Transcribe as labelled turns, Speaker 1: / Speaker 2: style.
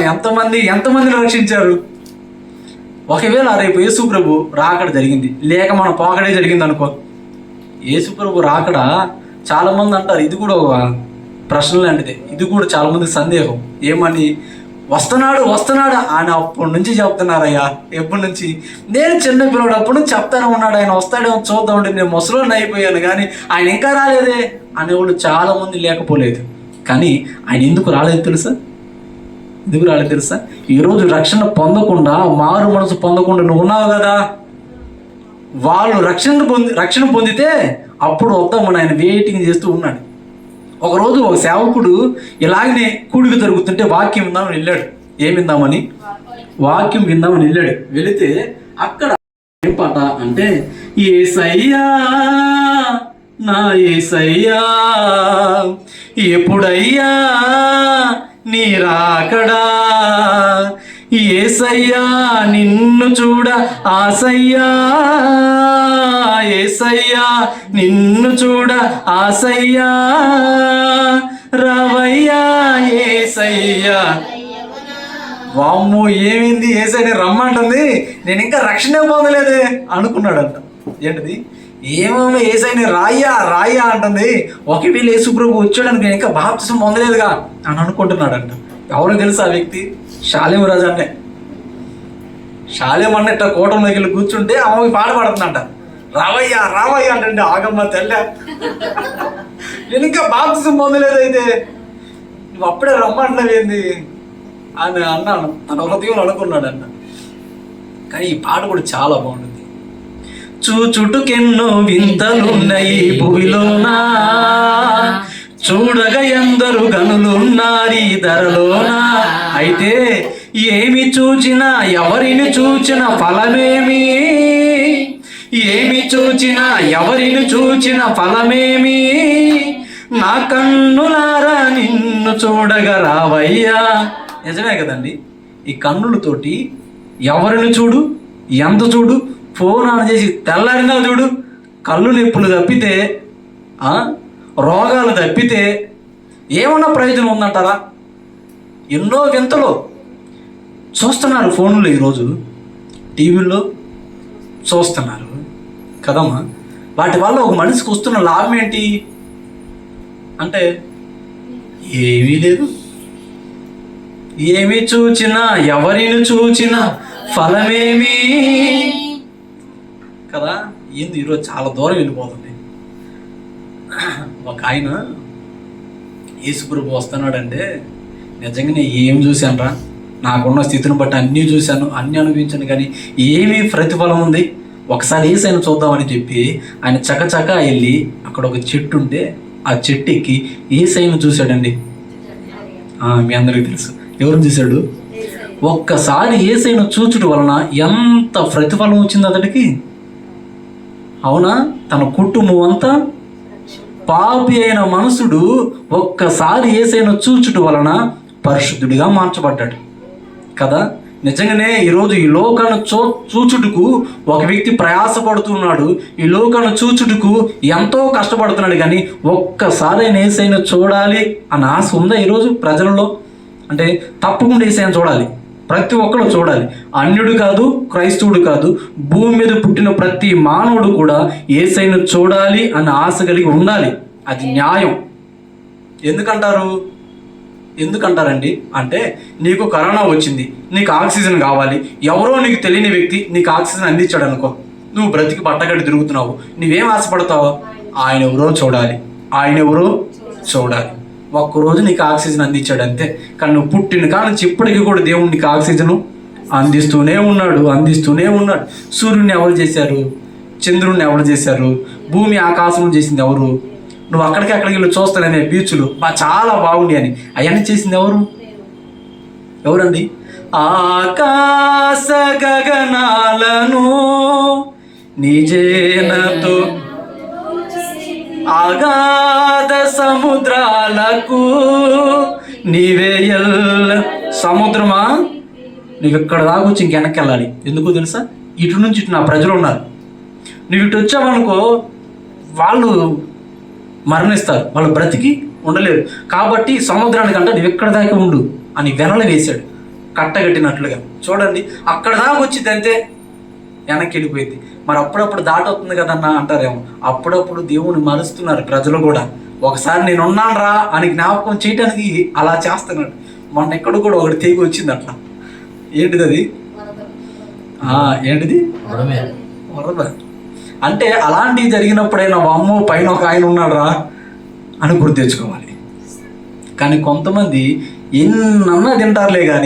Speaker 1: ఎంతమంది ఎంతమందిని రక్షించారు? ఒకవేళ రేపు యేసుప్రభు రాకడ జరిగింది లేక మన పోకడే జరిగింది అనుకో యేసుప్రభు రాకడ? చాలామంది అంటారు ఇది కూడా ఒక ప్రశ్న లాంటిది. ఇది కూడా చాలామంది సందేహం. ఏమని? వస్తున్నాడు వస్తున్నాడు. ఆయన అప్పటి నుంచి చెప్తున్నారయ్యా. ఎప్పటి నుంచి? నేను చిన్న పిల్లడు అప్పటి నుంచి చెప్తానే ఉన్నాడు. ఆయన వస్తాడేమో చూద్దామంటే నేను ముసలోని అయిపోయాను కానీ ఆయన ఇంకా రాలేదే అనేవాళ్ళు చాలామంది లేకపోలేదు. కానీ ఆయన ఎందుకు రాలేదు తెలుసా? ఎందుకు రాలేదు తెలుసా ఈరోజు రక్షణ పొందకుండా మారు మనసు పొందకుండా నువ్వు ఉన్నావు కదా? వాళ్ళు రక్షణ పొంది రక్షణ పొందితే అప్పుడు వద్దామని ఆయన వెయిటింగ్ చేస్తూ ఉన్నాడు. ఒకరోజు ఒక సేవకుడు ఇలాగనే కూడికి జరుగుతుంటే వాక్యం విందామని వెళ్ళాడు. ఏం విందామని? వాక్యం విందామని వెళ్ళాడు. వెళితే అక్కడ ఏం పాట అంటే ఏసయ్యా నా ఏసయ్యా ఎప్పుడయ్యా నీ రాకడా ఏసయ్యా నిన్ను చూడ ఆసయ్యా. ఏసయ్యా నిన్ను చూడ ఆసయ్యా. రవయ్యా ఏసయ్యా. వామ్మో ఏమైంది? ఏసైనా రమ్మంటుంది. నేను ఇంకా రక్షణ పొందలేదే అనుకున్నాడంట. ఏంటిది? ఏమేమో ఏసైనా రాయ్యా రాయ్యా అంటుంది. ఒకవేళ యేసుప్రభు వచ్చాడని నేను ఇంకా బాప్తిసం పొందలేదుగా అని అనుకుంటున్నాడంట. ఎవరో తెలుసు ఆ వ్యక్తి? రాజు అంటే శాలేం అన్నట్టు కోటం దగ్గర కూర్చుంటే ఆమెకి పాట పాడుతుందంట. రావయ్యా రావయ్యా అంటే ఆగమ్మ తెల్ల. నేను ఇంకా బాప్తిసం పొందలేదు అయితే నువ్వు అప్పుడే రమ్మంటున్నావేంది అని అన్నాను. తన హృదయంలో అనుకున్నాడు అన్న కానీ ఈ పాట కూడా చాలా బాగుంటుంది. చూచుటుకెన్నో వింతలున్నాయి భూమిలోనా. చూడగా ఎందరు గనులున్నారు ఈ ధరలోనా. అయితే ఏమి చూచినా ఎవరిని చూచిన ఫలమేమి? ఏమి చూచినా ఎవరిని చూచిన ఫలమేమి? నా కన్నులారా నిన్ను చూడగా రావయ్యా. నిజమే కదండి. ఈ కన్నులతోటి ఎవరిని చూడు? ఎంత చూడు? ఫోన్ ఆన్ చేసి తెల్లారినా చూడు కళ్ళు నొప్పులు తప్పితే రోగాలు తప్పితే ఏమన్నా ప్రయోజనం ఉందంటారా? ఎన్నో వింతలు చూస్తున్నారు ఫోన్లో ఈరోజు. టీవీల్లో చూస్తున్నారు. కదమ్మా? వాటి వల్ల ఒక మనిషికి వస్తున్న లాభం ఏంటి? అంటే ఏమీ లేదు. ఏమి చూచినా ఎవరిని చూచినా ఫలమేమి కదా? ఏంది? ఈరోజు చాలా దూరం వెళ్ళిపోతుంది. ఒక ఆయన యేసుప్రభు వస్తున్నాడంటే నిజంగానే ఏం చూశానురా నాకున్న స్థితిని బట్టి అన్నీ చూశాను అన్నీ అనుభవించాను కానీ ఏమీ ప్రతిఫలం ఉంది? ఒకసారి ఏసైనా చూద్దామని చెప్పి ఆయన చకచక వెళ్ళి అక్కడ ఒక చెట్టు ఉంటే ఆ చెట్టు ఎక్కి ఏసైను చూశాడండి. మీ అందరికీ తెలుసు. ఎవరు చూశాడు? ఒక్కసారి ఏసైను చూచుట వలన ఎంత ప్రతిఫలం వచ్చింది అతడికి? అవునా? తన కుటుంబం అంతా? పాపి అయిన మనసుడు ఒక్కసారి ఏసైన చూచుట వలన పరిశుద్ధుడిగా మార్చబడ్డాడు. కదా? నిజంగానే ఈరోజు ఈ లోకాన్ని చూ చూచుటకు ఒక వ్యక్తి ప్రయాసపడుతున్నాడు. ఈ లోకాన్ని చూచుటకు ఎంతో కష్టపడుతున్నాడు కానీ ఒక్కసారి ఆయన ఏసైనా చూడాలి అన్న ఆశ ఉందా ఈరోజు ప్రజలలో? అంటే తప్పకుండా ఏసైనా చూడాలి. ప్రతి ఒక్కరు చూడాలి. అన్యుడు కాదు క్రైస్తవుడు కాదు. భూమి మీద పుట్టిన ప్రతి మానవుడు కూడా ఏసైను చూడాలి అన్న ఆశ కలిగి ఉండాలి. అది న్యాయం. ఎందుకంటారు? ఎందుకంటారండి? అంటే నీకు కరోనా వచ్చింది నీకు ఆక్సిజన్ కావాలి. ఎవరో నీకు తెలియని వ్యక్తి నీకు ఆక్సిజన్ అందించాడు అనుకో నువ్వు బ్రతికి బట్టగడి తిరుగుతున్నావు. నువ్వేం ఆశపడతావు? ఆయన ఎవరో చూడాలి. ఆయన ఎవరో చూడాలి. ఒక్కరోజు నీకు ఆక్సిజన్ అందించాడు అంతే కానీ నువ్వు పుట్టిన కాడ నుంచి ఇప్పటికీ కూడా దేవుడు నీకు ఆక్సిజను అందిస్తూనే ఉన్నాడు అందిస్తూనే ఉన్నాడు. సూర్యుడిని ఎవరు చేశారు? చంద్రుడిని ఎవరు చేశారు? భూమి ఆకాశం చేసింది ఎవరు? నువ్వు అక్కడికి అక్కడికి వెళ్ళి చూస్తాననే బీచ్లు మా చాలా బాగుండి అని. అవన్నీ చేసింది ఎవరు? ఎవరండి? ఆకాశ గగనాలను నిజేనతో అగాధ సముద్రాలకు నీవే ఎల్ల సముద్రమా? నువ్వు ఇక్కడ దాకా వచ్చి ఇంకెనక్కి వెళ్ళాలి. ఎందుకు తెలుసా? ఇటు నుంచి ఇటు నా ప్రజలు ఉన్నారు. నువ్వు ఇటు వచ్చావనుకో వాళ్ళు మరణిస్తారు. వాళ్ళు బ్రతికి ఉండలేరు. కాబట్టి సముద్రానికంటే నువ్వు ఎక్కడ దాకా ఉండు అని వెనలు వేశాడు. కట్టగట్టినట్లుగా. చూడండి అక్కడ దాకా వచ్చింది అంతే. వెనక్కి వెళ్ళిపోయింది. మరి అప్పుడప్పుడు దాటవుతుంది కదన్నా అంటారేమో. అప్పుడప్పుడు దేవుని మరుస్తున్నారు ప్రజలు కూడా. ఒకసారి నేను ఉన్నాను రా అని జ్ఞాపకం చేయడానికి అలా చేస్తున్నాడు. మొన్న ఎక్కడ కూడా ఒకటి తెగి వచ్చింది అట్లా ఏంటిది? అది ఏంటిది వరద అంటే అలాంటివి జరిగినప్పుడైనా అమ్మో పైన ఒక ఆయన ఉన్నాడు రా అని గుర్తు తెచ్చుకోవాలి. కానీ కొంతమంది ఎన్నన్నా తింటారులే కానీ